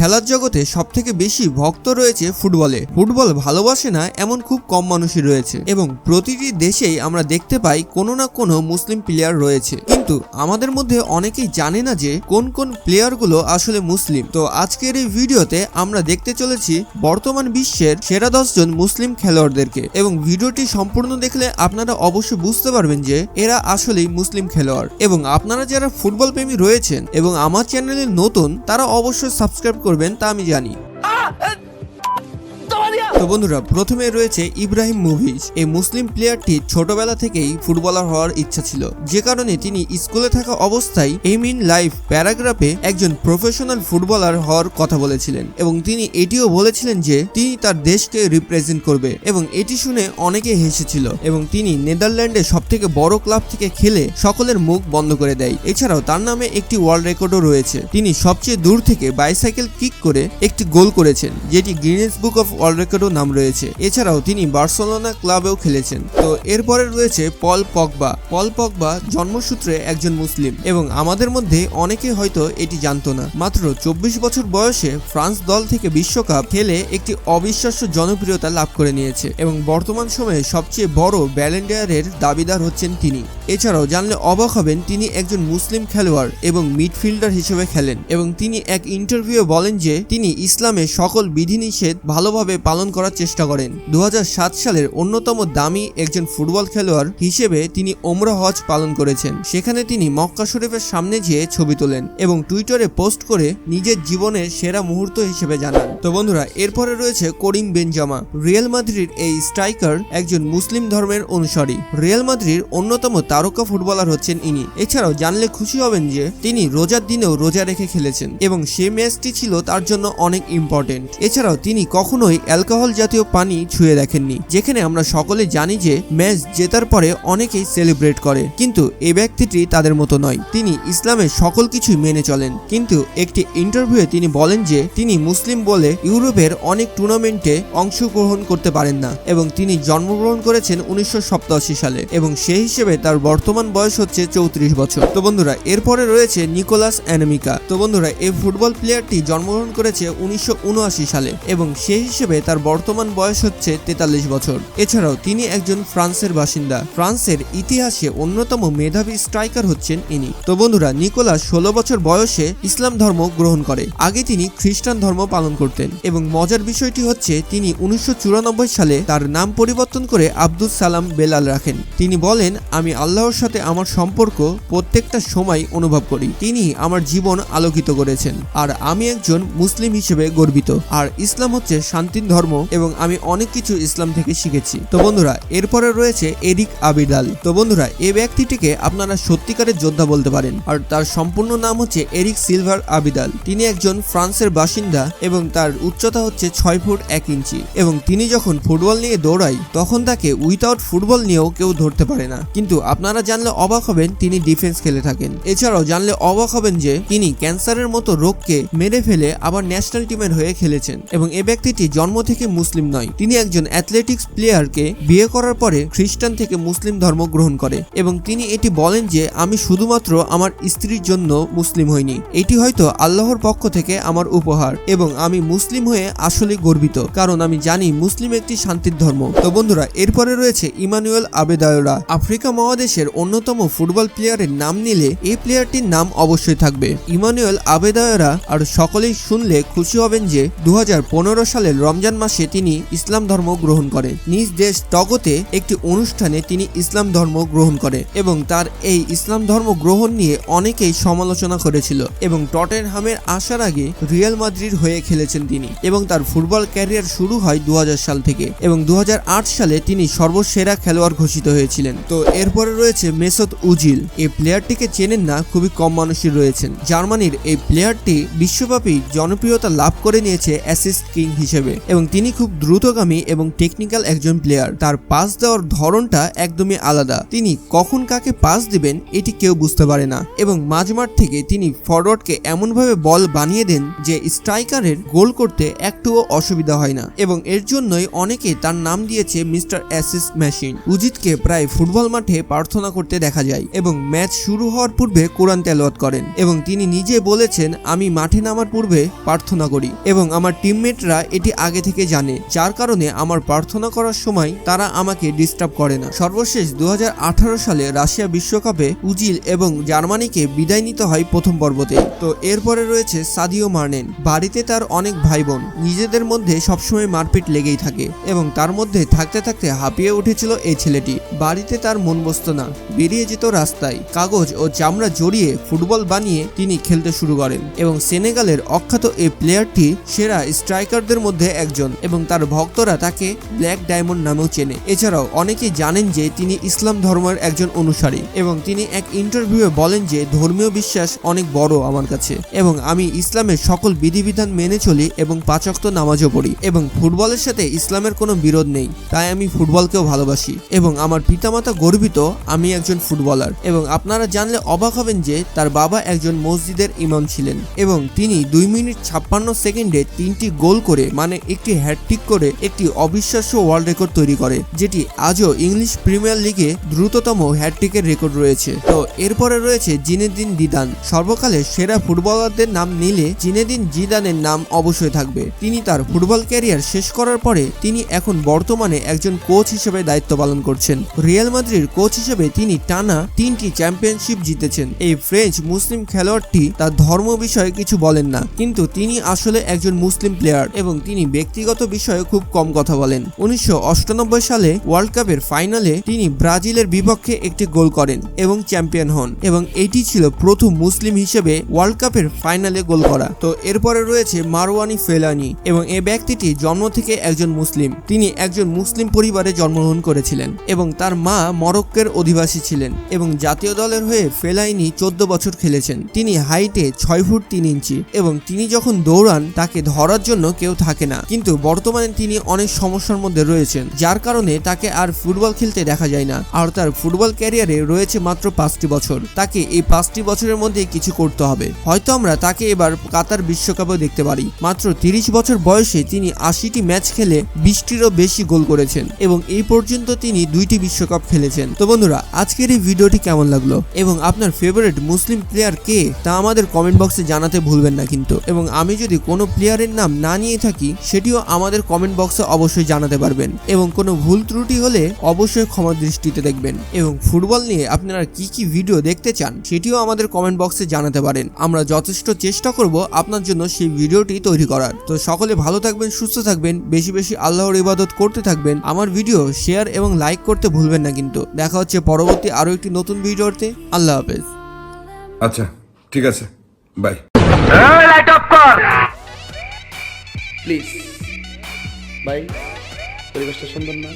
খেলার জগতে সব থেকে বেশি ভক্ত রয়েছে ফুটবলে। ফুটবল ভালোবাসে না এমন খুব কম মানুষই রয়েছে। এবং প্রতিটি দেশেই আমরা দেখতে পাই কোনো না কোনো মুসলিম প্লেয়ার রয়েছে। কিন্তু আমাদের মধ্যে অনেকেই জানে না যে কোন কোন প্লেয়ারগুলো আসলে মুসলিম। তো আজকের এই ভিডিওতে আমরা দেখতে চলেছি বর্তমান বিশ্বের সেরা দশজন মুসলিম খেলোয়াড়দেরকে এবং ভিডিওটি সম্পূর্ণ দেখলে আপনারা অবশ্যই বুঝতে পারবেন যে এরা আসলেই মুসলিম খেলোয়াড়। এবং আপনারা যারা ফুটবল প্রেমী রয়েছেন এবং আমার চ্যানেলে নতুন, তারা অবশ্যই সাবস্ক্রাইব করবেন, তা আমি জানি। তো বন্ধুরা, প্রথমে রয়েছে ইব্রাহিম মুভিজ। এই মুসলিম প্লেয়ারটি ছোটবেলা থেকেই ফুটবলার হওয়ার ইচ্ছা ছিল। যে কারণে তিনি স্কুলে থাকা অবস্থায় এম ইন লাইফ প্যারাগ্রাফে একজন প্রফেশনাল ফুটবলার হওয়ার কথা বলেছিলেন এবং তিনি এটিও বলেছিলেন যে তিনি তার দেশকে রিপ্রেজেন্ট করবে এবং এটি শুনে অনেকে হেসেছিল এবং তিনি নেদারল্যান্ডে সব থেকে বড় ক্লাব থেকে খেলে সকলের মুখ বন্ধ করে দেয়। এছাড়াও তার নামে একটি ওয়ার্ল্ড রেকর্ডও রয়েছে। তিনি সবচেয়ে দূর থেকে বাইসাইকেল কিক করে একটি গোল করেছেন, যেটি গিনেস বুক অফ ওয়ার্ল্ড রেকর্ডও নাম রয়েছে। এছাড়াও তিনি বার্সেলোনা ক্লাবেও খেলেছেন। তো এরপরে রয়েছে পল পগবা। পল পগবা জন্মসূত্রে একজন মুসলিম এবং আমাদের মধ্যে অনেকে হয়তো এটি জানতো না। মাত্র চব্বিশ বছর বয়সে ফ্রান্স দল থেকে বিশ্বকাপ খেলে একটি অবিশ্বাস্য জনপ্রিয়তা লাভ করে নিয়েছে এবং বর্তমান সময়ে সবচেয়ে বড় ব্যালেন্ডিয়ারের দাবিদার হচ্ছেন তিনি। এছাড়াও জানলে অবাক হবেন, তিনি একজন মুসলিম খেলোয়াড় এবং মিডফিল্ডার হিসেবে খেলেন এবং তিনি এক ইন্টারভিউ বলেন যে তিনি ইসলামে সকল বিধিনিষেধ ভালোভাবে পালন করার চেষ্টা করেন। দু হাজার সাত সালের অন্যতম দামি একজন ফুটবল খেলোয়াড় হিসেবে তিনি ওমরা হজ পালন করেছেন। সেখানে তিনি মক্কা শরীফের সামনে যেয়ে ছবি তোলেন এবং টুইটারে পোস্ট করে নিজের জীবনের সেরা মুহূর্ত হিসেবে জানান। তো বন্ধুরা, এরপরে রয়েছে করিম বেনজামা। রিয়েল মাদ্রির এই স্ট্রাইকার একজন মুসলিম ধর্মের অনুসারী। রিয়েল মাদ্রির অন্যতম তারকা ফুটবলার হচ্ছেন ইনি। এছাড়াও জানলে খুশি হবেন যে তিনি রোজার দিনেও রোজা রেখে খেলেছেন এবং সে ম্যাচটি ছিল তার জন্য অনেক ইম্পর্টেন্ট। এছাড়াও তিনি কখনোই অ্যালকোহল জাতীয় পানি ছুঁয়ে দেখেননি, যেখানে আমরা সকলে জানি যে ম্যাচ জেতার পরে অনেকেই সেলিব্রেট করে। কিন্তু এই ব্যক্তিটি তাদের মতো নয়। তিনি ইসলামের সকল কিছুই মেনে চলেন। কিন্তু একটি ইন্টারভিউয়ে তিনি বলেন যে তিনি মুসলিম বলে ইউরোপের অনেক টুর্নামেন্টে অংশগ্রহণ করতে পারেন না এবং তিনি জন্মগ্রহণ করেছেন উনিশশো সালে এবং সেই হিসেবে তার বর্তমান বয়স হচ্ছে চৌত্রিশ বছর। তো বন্ধুরা, এরপরে রয়েছে নিকোলাস অ্যানামিকা। তো বন্ধুরা এই ফুটবল প্লেয়ারটি জন্মগ্রহণ করেছে উনিশশো উনআশি সালে এবং সেই হিসেবে তার বর্তমান বয়স হচ্ছে তেতাল্লিশ বছর। এছাড়াও তিনি একজন ফ্রান্সের বাসিন্দা। ফ্রান্সের ইতিহাসে অন্যতম মেধাবী স্ট্রাইকার হচ্ছেন ইনি। তো বন্ধুরা, নিকোলাস ষোলো বছর বয়সে ইসলাম ধর্ম গ্রহণ করে। আগে তিনি খ্রিস্টান ধর্ম পালন করতেন এবং মজার বিষয়টি হচ্ছে তিনি উনিশশো চুরানব্বই সালে তার নাম পরিবর্তন করে আব্দুল সালাম বেলাল রাখেন। তিনি বলেন, আমি আল্লাহর সাথে আমার সম্পর্ক প্রত্যেকটা সময় অনুভব করি। তিনি আমার জীবন আলোকিত করেছেন। আর আমি একজন মুসলিম হিসেবে গর্বিত। আর ইসলাম হচ্ছে শান্তির ধর্ম এবং আমি অনেক কিছু ইসলাম থেকে শিখেছি। তো বন্ধুরা, এরপরে রয়েছে এরিক আবিদাল। তো বন্ধুরা এই ব্যক্তিটিকে আপনারা সত্যিকারের যোদ্ধা বলতে পারেন। আর তার সম্পূর্ণ নাম হচ্ছে এরিক সিলভার আবিদাল। তিনি একজন ফ্রান্সের বাসিন্দা এবং তার উচ্চতা হচ্ছে ছয় ফুট এক ইঞ্চি। এবং তিনি যখন ফুটবল নিয়ে দৌড়ায়, তখন তাকে উইথাউট ফুটবল নিয়েও কেউ ধরতে পারে না। কিন্তু আপনারা জানলে অবাক হবেন, তিনি ডিফেন্স খেলে থাকেন। এছাড়াও জানলে অবাক হবেন যে, তিনি ক্যান্সারের মতো রোগকে মেরে ফেলে আবার ন্যাশনাল টিমের হয়ে খেলেছেন। এবং এ ব্যক্তিটি জন্ম থেকে মুসলিম নয়। তিনি একজন অ্যাথলেটিক্স প্লেয়ারকে বিয়ে করার পরে খ্রিস্টান থেকে মুসলিম ধর্ম গ্রহণ করে এবং তিনি এটি বলেন যে, আমি শুধুমাত্র আমার স্ত্রীর জন্য মুসলিম হইনি। এটি হয়তো আল্লাহর পক্ষ থেকে আমার উপহার এবং আমি মুসলিম হয়ে আসলে গর্বিত, কারণ আমি জানি মুসলিম একটি শান্তির ধর্ম। তো বন্ধুরা, এরপরে রয়েছে ইমানুয়েল আবেদায়রা। আফ্রিকা মহাদেশের অন্যতম ফুটবল প্লেয়ারের নাম নিলে এই প্লেয়ারটির নাম অবশ্যই থাকবে। ইমানুয়েল আবেদায়রা আর সকলেই শুনলে খুশি হবেন যে দু হাজার পনেরো সালের রমজান মাসে তিনি ইসলাম ধর্ম গ্রহণ করেন নিজ দেশ টগতে একটি অনুষ্ঠানে তিনি ইসলাম ধর্ম গ্রহণ করে এবং তার এই ইসলাম ধর্ম গ্রহণ নিয়ে অনেকেই সমালোচনা করেছিল এবং টটেনহামের আসার আগে রিয়াল মাদ্রিদ হয়ে খেলেছেন তিনি এবং তার ফুটবল ক্যারিয়ার শুরু হয় দু হাজার সাল থেকে এবং দুহাজার আট সালে তিনি সর্বসেরা খেলোয়াড় ঘোষিত হয়েছিলেন। তো এরপরে রয়েছে মেসত উজিল। এই প্লেয়ারটিকে চেনেন না, খুবই কম মানুষই রয়েছেন। জার্মানির এই প্লেয়ারটি বিশ্বব্যাপী জনপ্রিয়তা লাভ করে নিয়েছে অ্যাসিস্ট কিং হিসেবে এবং তিনি তিনি খুব দ্রুতগামী এবং টেকনিক্যাল একজন প্লেয়ার তার পাস দেওয়ার ধরনটা একদমই আলাদা। তিনি কখন কাকে পাস দিবেন, এটি কেউ বুঝতে পারে না। এবং মাঝমাঠ থেকে তিনি ফরওয়ার্ডকে এমনভাবে বল বানিয়ে দেন যে স্ট্রাইকারের গোল করতে একটুও অসুবিধা হয় না। এবং এর জন্যই অনেকে তার নাম দিয়েছে মিস্টার অ্যাসিস্ট মেশিন। উজিতকে প্রায় ফুটবল মাঠে প্রার্থনা করতে দেখা যায় এবং ম্যাচ শুরু হওয়ার পূর্বে কোরআন তেলাওয়াত করেন। এবং তিনি নিজে বলেছেন, আমি মাঠে নামার পূর্বে প্রার্থনা করি এবং আমার টিমমেটরা এটি আগে থেকে জানে যার কারণে আমার প্রার্থনা করার সময় তারা আমাকে ডিস্টার্ব করে না। সর্বশেষ দু হাজার আঠারো সালে রাশিয়া বিশ্বকাপে উজিল এবং জার্মানিকে বিদায় নিতে হয় প্রথম পর্বতে। তো এরপরে রয়েছে সাদিও মার্নেন। বাড়িতে তার অনেক ভাই বোন নিজেদের মধ্যে সবসময় মারপিট লেগেই থাকে এবং তার মধ্যে থাকতে থাকতে হাঁপিয়ে উঠেছিল এই ছেলেটি। বাড়িতে তার মন বসত না। বেরিয়ে যেত রাস্তায়। কাগজ ও চামড়া জড়িয়ে ফুটবল বানিয়ে তিনি খেলতে শুরু করেন। এবং সেনেগালের অখ্যাত এই প্লেয়ারটি সেরা স্ট্রাইকারদের মধ্যে একজন। এবং তার ভক্তরা তাকে ব্ল্যাক ডায়মন্ড নামেও চেনে। এছাড়াও অনেকেই জানেন যে তিনি ইসলাম ধর্মের একজন অনুসারী এবং তিনি এক ইন্টারভিউয়ে বলেন যে ধর্মীয় বিশ্বাস অনেক বড় আমার কাছে এবং আমি ইসলামের সকল বিধিবিধান মেনে চলি এবং পাঁচক্ত নামাজও পড়ি এবং ফুটবলের সাথে ইসলামের কোনো বিরোধ নেই, তাই আমি ফুটবলকেও ভালোবাসি এবং আমার পিতামাতা গর্বিত আমি একজন ফুটবলার এবং আপনারা জানলে অবাক হবেন যে তার বাবা একজন মসজিদের ইমাম ছিলেন এবং তিনি দুই মিনিট ছাপ্পান্ন সেকেন্ডে তিনটি গোল করে মানে একটি হ্যাটট্রিক করে একটি অবিশ্বাস্য ওয়ার্ল্ড রেকর্ড তৈরি করে, যেটি আজও ইংলিশ প্রিমিয়ার লিগে দ্রুততম হ্যাটট্রিকের রেকর্ড রয়েছে। তো এরপরে রয়েছে জিনেদিন দিদান সর্বকালের সেরা ফুটবলারদের নাম নিলে জিনেদিন জিদানের নাম অবশ্যই থাকবে। তিনি তার ফুটবল ক্যারিয়ার শেষ করার পরে তিনি এখন বর্তমানে একজন কোচ হিসেবে দায়িত্ব পালন করছেন। রিয়াল মাদ্রির কোচ হিসেবে তিনি টানা তিনটি চ্যাম্পিয়নশিপ জিতেছেন। এই ফ্রেঞ্চ মুসলিম খেলোয়াড়টি তার ধর্ম বিষয়ে কিছু বলেন না, কিন্তু তিনি আসলে একজন মুসলিম প্লেয়ার এবং তিনি ব্যক্তিগত বিষয়ে খুব কম কথা বলেন। উনিশশো সালে ওয়ার্ল্ড কাপের ফাইনালে তিনি ব্রাজিলের বিপক্ষে একটি গোল করেন এবং চ্যাম্পিয়ন হন এবং এটি ছিল প্রথম মুসলিম হিসেবে ওয়ার্ল্ড কাপের ফাইনালে গোল করা। তো এরপরে রয়েছে মারওয়ানি ফেলানি এবং এই ব্যক্তিটি জন্ম থেকে একজন মুসলিম। তিনি একজন মুসলিম পরিবারে জন্মগ্রহণ করেছিলেন এবং তার মা মরক্কের অধিবাসী ছিলেন এবং জাতীয় দলের হয়ে ফেলাইনি চোদ্দ বছর খেলেছেন। তিনি হাইটে ছয় ফুট তিন ইঞ্চি এবং তিনি যখন দৌড়ান তাকে ধরার জন্য কেউ থাকে না। কিন্তু বর্তমানে তিনি অনেক সমস্যার মধ্যে রয়েছেন, যার কারণে তাকে আর ফুটবল খেলতে দেখা যায় না। আর তার ফুটবল ক্যারিয়ারে রয়েছে মাত্র পাঁচটি বছর। তাকে এই পাঁচটি বছরের মধ্যে কিছু করতে হবে। হয়তো আমরা তাকে এবার কাতার বিশ্বকাপেও দেখতে পারি। মাত্র তিরিশ বছর বয়সে তিনি আশিটি ম্যাচ খেলে বিশটিরও বেশি গোল করেছেন এবং এই পর্যন্ত তিনি দুইটি বিশ্বকাপ খেলেছেন। তো বন্ধুরা, আজকের এই ভিডিওটি কেমন লাগল? এবং আপনার ফেভারিট মুসলিম প্লেয়ার কে? তা আমাদের কমেন্ট বক্সে জানাতে ভুলবেন না কিন্তু। এবং আমি যদি কোনো প্লেয়ারের নাম না নিয়ে থাকি, সেটিও আমাদের কমেন্ট বক্সে অবশ্যই জানাতে পারবেন। এবং কোনো ভুল ত্রুটি হলে অবশ্যই ক্ষমা দৃষ্টিতে দেখবেন। এবং ফুটবল নিয়ে আপনারা কি কি ভিডিও দেখতে চান সেটিও আমাদের কমেন্ট বক্সে জানাতে পারেন। আমরা যথেষ্ট চেষ্টা করব আপনার জন্য সেই ভিডিওটি তৈরি করার। তো সকলে ভালো থাকবেন সুস্থ থাকবেন বেশি বেশি আল্লাহর ইবাদত করতে থাকবেন। আমার ভিডিও শেয়ার এবং লাইক করতে ভুলবেন না কিন্তু। দেখা হচ্ছে পরবর্তী আরও একটি নতুন ভিডিওতে আল্লাহ হাফেজ। আচ্ছা ঠিক আছে। বাই প্লিজ ভাই পরিবেশটা সুন্দর না?